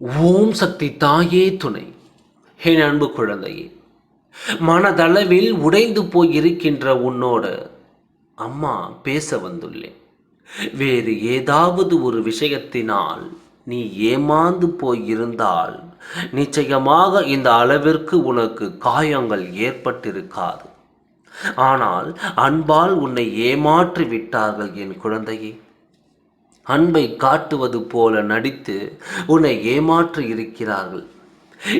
ஓம் சக்தி தாயே துணை. என் அன்பு குழந்தையே மனதளவில் உடைந்து போய் இருக்கின்ற உன்னோடு அம்மா பேச வந்துள்ளேன். வேறு ஏதாவது ஒரு விஷயத்தினால் நீ ஏமாந்து போய் இருந்தால் நிச்சயமாக இந்த அளவிற்கு உனக்கு காயங்கள் ஏற்பட்டிருக்காது. ஆனால் அன்பால் உன்னை ஏமாற்றி விட்டார்கள் என் குழந்தையே. அன்பை காட்டுவது போல நடித்து உன்னை ஏமாற்றி இருக்கிறார்கள்.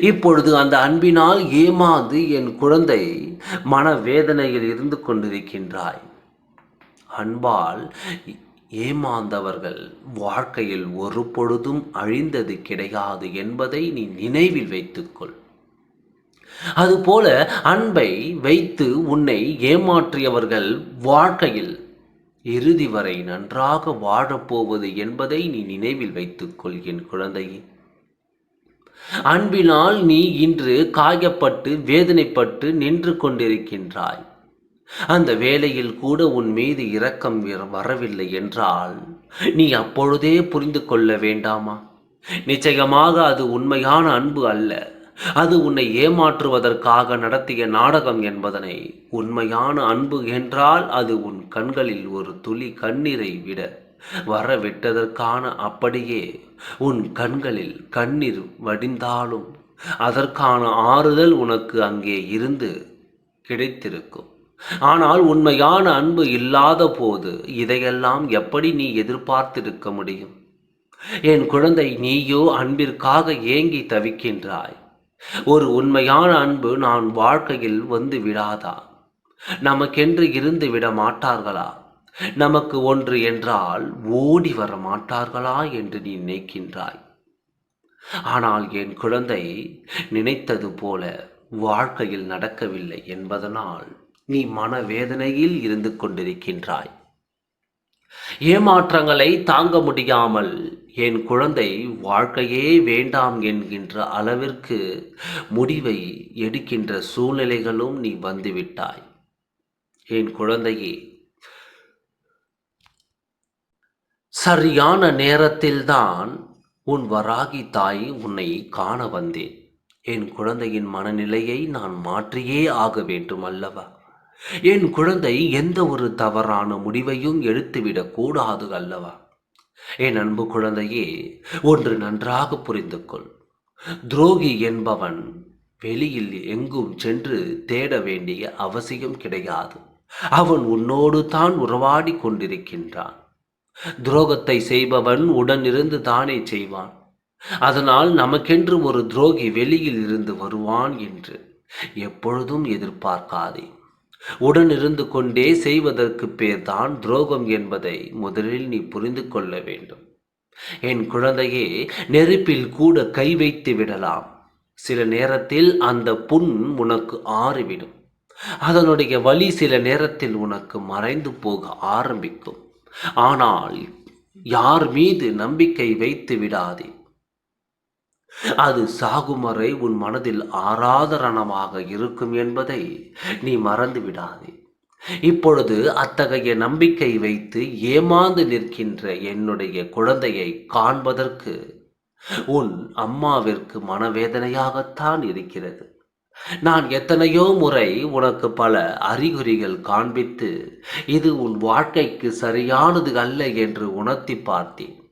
இப்பொழுது அந்த அன்பினால் ஏமாந்து என் குழந்தை மனவேதனையில் இருந்து கொண்டிருக்கின்றாய். அன்பால் ஏமாந்தவர்கள் வாழ்க்கையில் ஒரு பொழுதும் அழிந்தது கிடையாது என்பதை நீ நினைவில் வைத்துக்கொள். அதுபோல அன்பை வைத்து உன்னை ஏமாற்றியவர்கள் வாழ்க்கையில் இறுதி வரை நன்றாக வாழப்போவது என்பதை நீ நினைவில் வைத்துக்கொள் என் குழந்தையே. அன்பினால் நீ இன்று காயப்பட்டு வேதனைப்பட்டு நின்று கொண்டிருக்கின்றாய். அந்த வேளையில் கூட உன் மீது இரக்கம் வரவில்லை என்றால் நீ அப்பொழுதே புரிந்து கொள்ள வேண்டாமா? நிச்சயமாக அது உண்மையான அன்பு அல்ல. அது உன்னை ஏமாற்றுவதற்காக நடத்திய நாடகம் என்பதனை உண்மையான அன்பு என்றால் அது உன் கண்களில் ஒரு துளி கண்ணீரை விட வரவிட்டதற்கான அப்படியே உன் கண்களில் கண்ணீர் வடிந்தாலும் அதற்கான ஆறுதல் உனக்கு அங்கே இருந்து கிடைத்திருக்கும். ஆனால் உண்மையான அன்பு இல்லாத போது இதையெல்லாம் எப்படி நீ எதிர்பார்த்திருக்க முடியும்? என் குழந்தை நீயோ அன்பிற்காக ஏங்கி தவிக்கின்றாய். ஒரு உண்மையான அன்பு நான் வாழ்க்கையில் வந்து விடாதா? நமக்கென்று இருந்து விட மாட்டார்களா? நமக்கு ஒன்று என்றால் ஓடி வர மாட்டார்களா என்று நீ நினைக்கின்றாய். ஆனால் என் குழந்தை நினைத்தது போல வாழ்க்கையில் நடக்கவில்லை என்பதனால் நீ மனவேதனையில் இருந்து கொண்டிருக்கின்றாய். ஏமாற்றங்களை தாங்க முடியாமல் என் குழந்தை வாழ்க்கையே வேண்டாம் என்கின்ற அளவிற்கு முடிவை எடுக்கின்ற சூழ்நிலைகளும் நீ வந்துவிட்டாய். என் குழந்தையே சரியான நேரத்தில்தான் உன் வராகி தாய் உன்னை காண வந்தேன். என் குழந்தையின் மனநிலையை நான் மாற்றியே ஆக வேண்டும் அல்லவா? என் குழந்தை எந்த ஒரு தவறான முடிவையும் எடுத்துவிடக் கூடாது அல்லவா? என் அன்பு குழந்தையே ஒன்று நன்றாக புரிந்து கொள் துரோகி என்பவன் வெளியில் எங்கும் சென்று தேட வேண்டிய அவசியம் கிடையாது. அவன் உன்னோடு தான் உறவாடி கொண்டிருக்கின்றான். துரோகத்தை செய்பவன் உடனிருந்து தானே செய்வான். அதனால் நமக்கென்று ஒரு துரோகி வெளியில் இருந்து வருவான் என்று எப்பொழுதும் எதிர்பார்க்காதே. உடனிருந்து கொண்டே செய்வதற்கு பேர்தான் துரோகம் என்பதை முதலில் நீ புரிந்து கொள்ள வேண்டும். என் குழந்தையே நெருப்பில் கூட கை வைத்து விடலாம். சில நேரத்தில் அந்த புண் உனக்கு ஆறிவிடும். அதனுடைய வலி சில நேரத்தில் உனக்கு மறைந்து போக ஆரம்பிக்கும். ஆனால் யார் மீது நம்பிக்கை வைத்து விடாதே? அது சாகுமறை உன் மனதில் ஆராதரணமாக இருக்கும் என்பதை நீ மறந்து விடாதே. இப்பொழுது அத்தகைய நம்பிக்கை வைத்து ஏமாந்து நிற்கின்ற என்னுடைய குழந்தையை காண்பதற்கு உன் அம்மாவிற்கு மனவேதனையாகத்தான் இருக்கிறது. நான் எத்தனையோ முறை உனக்கு பல அறிகுறிகள் காண்பித்து இது உன் வாழ்க்கைக்கு சரியானது அல்ல என்று உணர்த்தி பார்த்தேன்.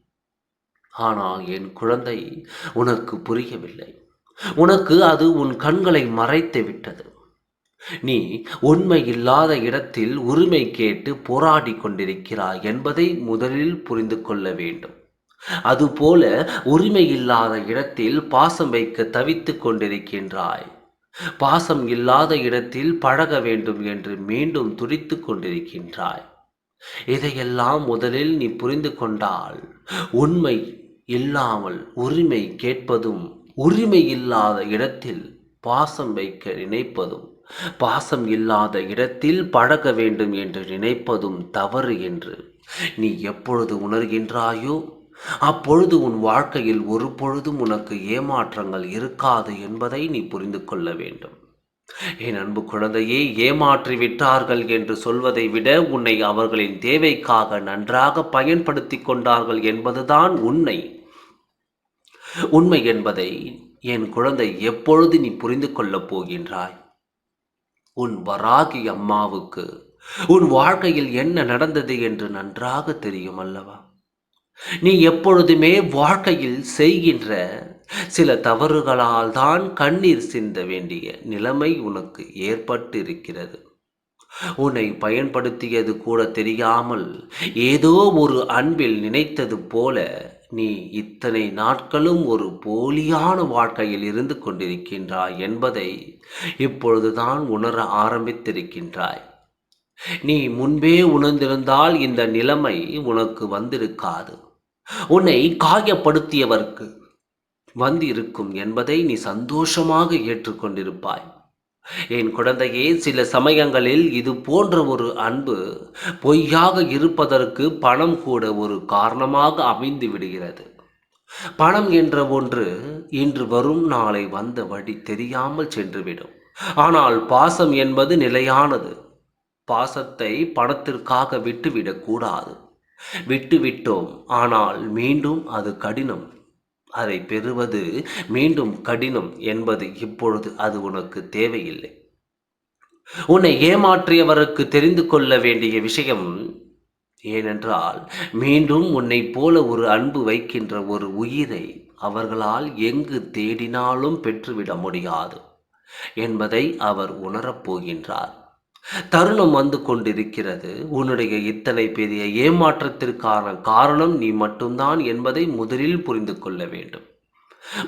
ஆனால் என் குழந்தை உனக்கு புரியவில்லை. உனக்கு அது உன் கண்களை மறைத்து விட்டது. நீ உண்மை இல்லாத இடத்தில் உரிமை கேட்டு போராடி கொண்டிருக்கிறாய் என்பதை முதலில் புரிந்து கொள்ள வேண்டும். அதுபோல உரிமை இல்லாத இடத்தில் பாசம் வைக்க தவித்துக் கொண்டிருக்கின்றாய். பாசம் இல்லாத இடத்தில் பழக வேண்டும் என்று மீண்டும் துடித்து கொண்டிருக்கின்றாய். இதையெல்லாம் முதலில் நீ புரிந்து கொண்டால் உண்மை இல்லாமல் உரிமை கேட்பதும் உரிமை இல்லாத இடத்தில் பாசம் வைக்க நினைப்பதும் பாசம் இல்லாத இடத்தில் பழக வேண்டும் என்று நினைப்பதும் தவறு என்று. நீ எப்பொழுது உணர்கின்றாயோ அப்பொழுது உன் வாழ்க்கையில் ஒரு பொழுதும் உனக்கு ஏமாற்றங்கள் இருக்காது என்பதை நீ புரிந்து கொள்ள வேண்டும். என் அன்பு குழந்தையை ஏமாற்றி விட்டார்கள் என்று சொல்வதை விட உன்னை அவர்களின் தேவைக்காக நன்றாக பயன்படுத்தி கொண்டார்கள் என்பதுதான் உண்மை. உண்மை என்பதை என் குழந்தை எப்பொழுது நீ புரிந்து கொள்ளப் போகின்றாய்? உன் வராகி அம்மாவுக்கு உன் வாழ்க்கையில் என்ன நடந்தது என்று நன்றாக தெரியும் அல்லவா? நீ எப்பொழுதுமே வாழ்க்கையில் செய்கின்ற சில தவறுகளால் தான் கண்ணீர் சிந்த வேண்டிய நிலைமை உனக்கு ஏற்பட்டு இருக்கிறது உன்னை பயன்படுத்தியது கூட தெரியாமல் ஏதோ ஒரு அன்பில் நினைத்தது போல நீ இத்தனை நாட்களும் ஒரு போலியான வாழ்க்கையில் இருந்து கொண்டிருக்கின்றாய் என்பதை இப்பொழுதுதான் உணர ஆரம்பித்திருக்கின்றாய். நீ முன்பே உணர்ந்திருந்தால் இந்த நிலைமை உனக்கு வந்திருக்காது. உன்னை காயப்படுத்தியவர்க்கு வந்து இருக்கும் என்பதை நீ சந்தோஷமாக ஏற்றுக்கொண்டிருப்பாய். என் குழந்தையே சில சமயங்களில் இது போன்ற ஒரு அன்பு பொய்யாக இருப்பதற்கு பணம் கூட ஒரு காரணமாக அமைந்து விடுகிறது. பணம் என்ற ஒன்று இன்று வரும் நாளை வந்த வழி தெரியாமல் சென்றுவிடும். ஆனால் பாசம் என்பது நிலையானது. பாசத்தை பணத்திற்காக விட்டுவிடக்கூடாது. விட்டுவிட்டோம் ஆனால் மீண்டும் அது கடினம். அதை பெறுவது மீண்டும் கடினம் என்பது இப்பொழுது அது உனக்கு தேவையில்லை. உன்னை ஏமாற்றியவருக்கு தெரிந்து கொள்ள வேண்டிய விஷயம் ஏனென்றால் மீண்டும் உன்னை போல ஒரு அன்பு வைக்கின்ற ஒரு உயிரை அவர்களால் எங்கு தேடினாலும் பெற்றுவிட முடியாது என்பதை அவர் உணரப் போகின்றார். தருணம் வந்து கொண்டிருக்கிறது. உன்னுடைய இத்தனை பெரிய ஏமாற்றத்திற்கான காரணம் நீ மட்டும்தான் என்பதை முதலில் புரிந்து கொள்ள வேண்டும்.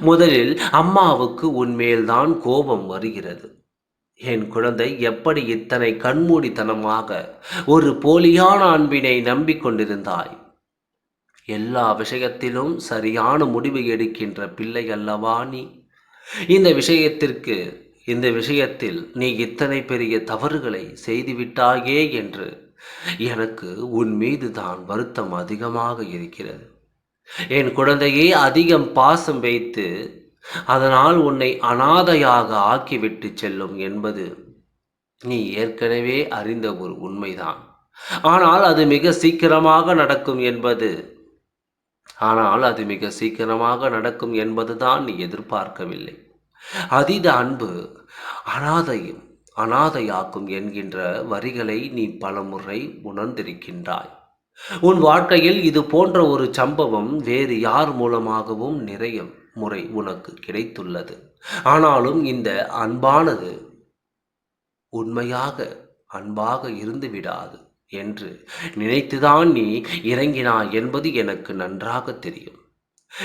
முதலில் அம்மாவுக்கு உன்மேல்தான் கோபம் வருகிறது. என் குழந்தை எப்படி இத்தனை கண்மூடித்தனமாக ஒரு போலியான அன்பினை நம்பிக்கொண்டிருந்தாய் எல்லா விஷயத்திலும் சரியான முடிவு எடுக்கின்ற பிள்ளை அல்லவா நீ? இந்த விஷயத்திற்கு இந்த விஷயத்தில் நீ இத்தனை பெரிய தவறுகளை செய்துவிட்டாயே என்று எனக்கு உன் மீது தான் வருத்தம் அதிகமாக இருக்கிறது. என் குழந்தையே அதிகம் பாசம் வைத்து அதனால் உன்னை அனாதையாக ஆக்கிவிட்டு செல்லும் என்பது நீ ஏற்கனவே அறிந்த ஒரு உண்மைதான். ஆனால் அது மிக சீக்கிரமாக நடக்கும் என்பது ஆனால் அது மிக சீக்கிரமாக நடக்கும் என்பதுதான் நீ எதிர்பார்க்கவில்லை. அதீத அன்பு அனாதையும் அனாதையாக்கும் என்கின்ற வரிகளை நீ பலமுறை உணர்ந்திருக்கின்றாய். உன் வாழ்க்கையில் இது போன்ற ஒரு சம்பவம் வேறு யார் மூலமாகவும் நிறைய முறை உனக்கு கிடைத்துள்ளது. ஆனாலும் இந்த அன்பானது உண்மையாக அன்பாக இருந்து விடாது என்று நினைத்துதான் நீ இறங்கினாய் என்பது எனக்கு நன்றாக தெரியும்.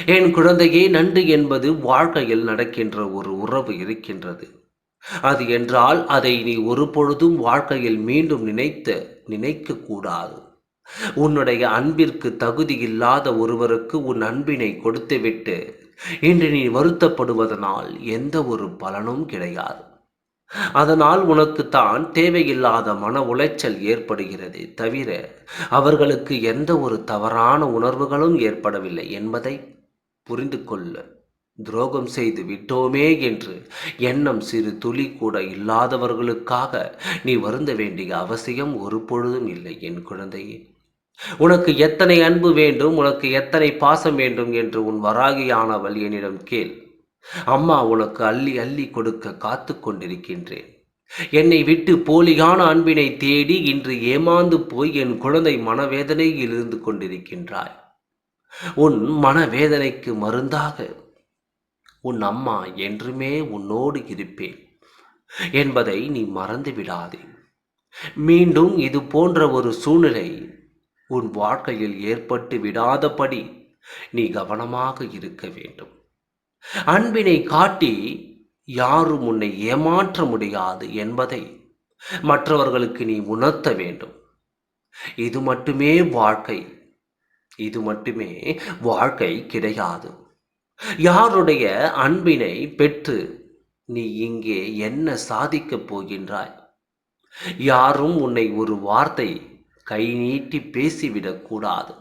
என் குழந்தையே நன்றி என்பது வாழ்க்கையில் நடக்கின்ற ஒரு உறவு இருக்கின்றது. அது என்றால் அதை நீ ஒரு பொழுதும் வாழ்க்கையில் மீண்டும் நினைத்து நினைக்க கூடாது. உன்னுடைய அன்பிற்கு தகுதி இல்லாத ஒருவருக்கு உன் அன்பினை கொடுத்துவிட்டு இன்று நீ வருத்தப்படுவதனால் எந்த ஒரு பலனும் கிடையாது. அதனால் உனக்கு தான் தேவையில்லாத மன உளைச்சல் ஏற்படுகிறது. தவிர அவர்களுக்கு எந்த ஒரு தவறான உணர்வுகளும் ஏற்படவில்லை என்பதை புரிந்து கொள்ள துரோகம் செய்து விட்டோமே என்று எண்ணம் சிறு துளி கூட இல்லாதவர்களுக்காக நீ வருந்த வேண்டிய அவசியம் ஒரு பொழுதும் இல்லை என் குழந்தையே. உனக்கு எத்தனை அன்பு வேண்டும் உனக்கு எத்தனை பாசம் வேண்டும் என்று உன் வராகியானவள் என்னிடம் கேள். அம்மா உனக்கு அள்ளி அள்ளி கொடுக்க காத்து கொண்டிருக்கின்றேன். என்னை விட்டு போலியான அன்பினை தேடி இன்று ஏமாந்து போய் என் குழந்தை மனவேதனையில் இருந்து கொண்டிருக்கின்றாய். உன் மனவேதனைக்கு மருந்தாக. உன் அம்மா என்றுமே உன்னோடு இருப்பேன் என்பதை நீ மறந்து விடாதே மீண்டும் இது போன்ற ஒரு சூழ்நிலை உன் வாழ்க்கையில் ஏற்பட்டு விடாதபடி நீ கவனமாக இருக்க வேண்டும். அன்பினை காட்டி யாரும் உன்னை ஏமாற்ற முடியாது என்பதை மற்றவர்களுக்கு நீ உணர்த்த வேண்டும். இது மட்டுமே வாழ்க்கை. இது மட்டுமே வாழ்க்கை கிடையாது. யாருடைய அன்பினை பெற்று நீ இங்கே என்ன சாதிக்கப் போகின்றாய்? யாரும் உன்னை ஒரு வார்த்தை கை நீட்டி பேசிவிடக்கூடாது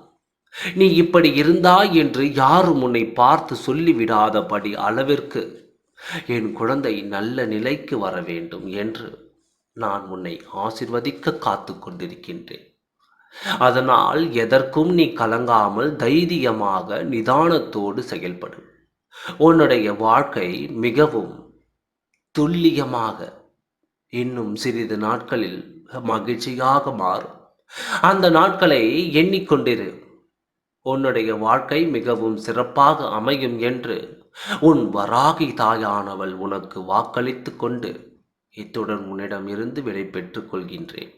நீ இப்படி இருந்தாய் என்று யாரும் உன்னை பார்த்து சொல்லிவிடாதபடி அளவிற்கு என் குழந்தை நல்ல நிலைக்கு வர வேண்டும் என்று நான் உன்னை ஆசிர்வதிக்க காத்து கொண்டிருக்கின்றேன். அதனால் எதற்கும் நீ கலங்காமல் தைரியமாக நிதானத்தோடு செயல்படு. உன்னுடைய வாழ்க்கை மிகவும் துல்லியமாக இன்னும் சிறிது நாட்களில் மகிழ்ச்சியாக மாறும். அந்த நாட்களை எண்ணிக்கொண்டிரு. உன்னுடைய வாழ்க்கை மிகவும் சிறப்பாக அமையும் என்று உன் வராகி தாயானவள் உனக்கு வாக்களித்து கொண்டு இத்துடன் உன்னிடம் இருந்து விடை பெற்றுக் கொள்கின்றேன்.